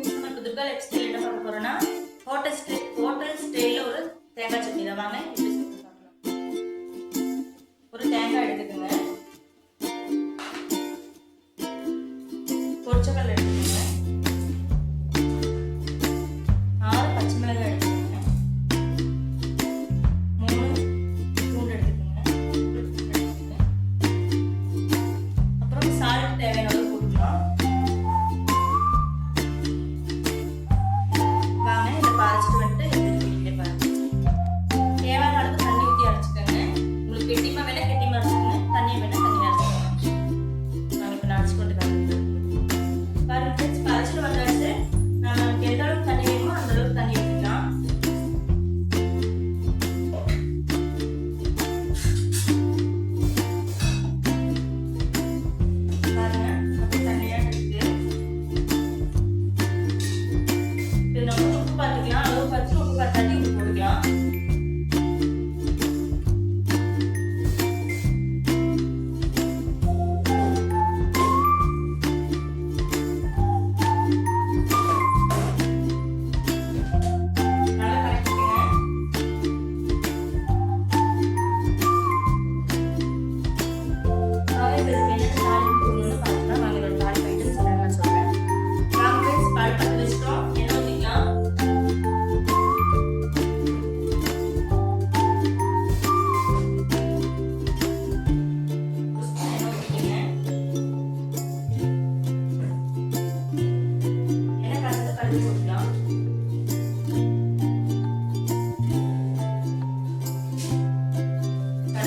Friends நம்ம இப்போ Durga life style என்ன பார்க்க போறோம்னா ஹோட்டல் ஸ்டே ஹோட்டல் ஸ்டைலில் ஒரு தேங்காய் சட்னி தான். வாங்க ஒரு தேங்காய் எடுத்துக்கோங்க. பொரிச்சக்கல் எடுத்துக்கோங்க.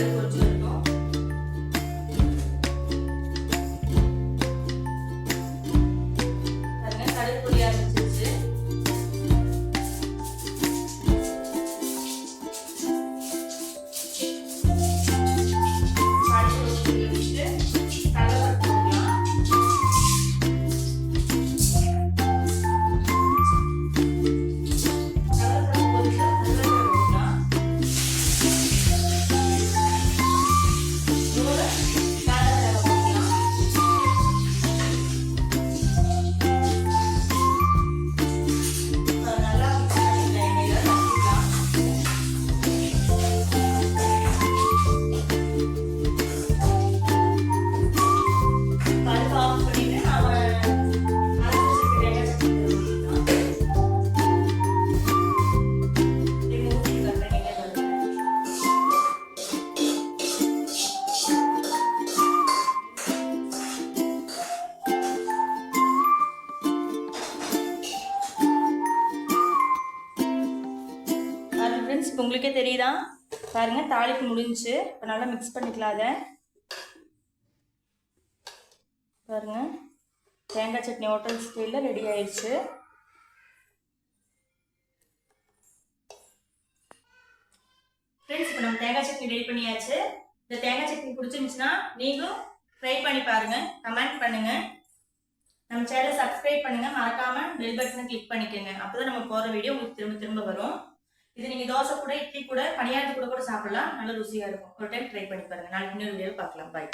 equal to இப்போ உங்களுக்கே தெரியுதா? பாருங்கள் தாளிப்பு முடிஞ்சுச்சு இப்போ நல்லா மிக்ஸ் பண்ணிக்கலாம் அதை. பாருங்கள் தேங்காய் சட்னி ஹோட்டல் ஸ்டைலில் ரெடி ஆயிடுச்சு. ஃப்ரெண்ட்ஸ் இப்போ நம்ம தேங்காய் சட்னி ரெடி பண்ணியாச்சு. இந்த தேங்காய் சட்னி பிடிச்சிருந்துச்சுன்னா நீங்களும் ட்ரை பண்ணி பாருங்கள் கமெண்ட் பண்ணுங்கள் நம்ம சேனலை சப்ஸ்கிரைப் பண்ணுங்கள் மறக்காமல் பெல் பட்டனை கிளிக் பண்ணிக்கோங்க. அப்பதான் நம்ம போகிற வீடியோ உங்களுக்கு திரும்ப திரும்ப வரும். இது நீங்க தோசை கூட இட்லி கூட பணியாரத்து கூட கூட சாப்பிடலாம். நல்ல ருசியா இருக்கும். ஒரு டைம் ட்ரை பண்ணி பாருங்க. நாளைக்கு இன்னொரு வீடியோ பார்க்கலாம் பாய்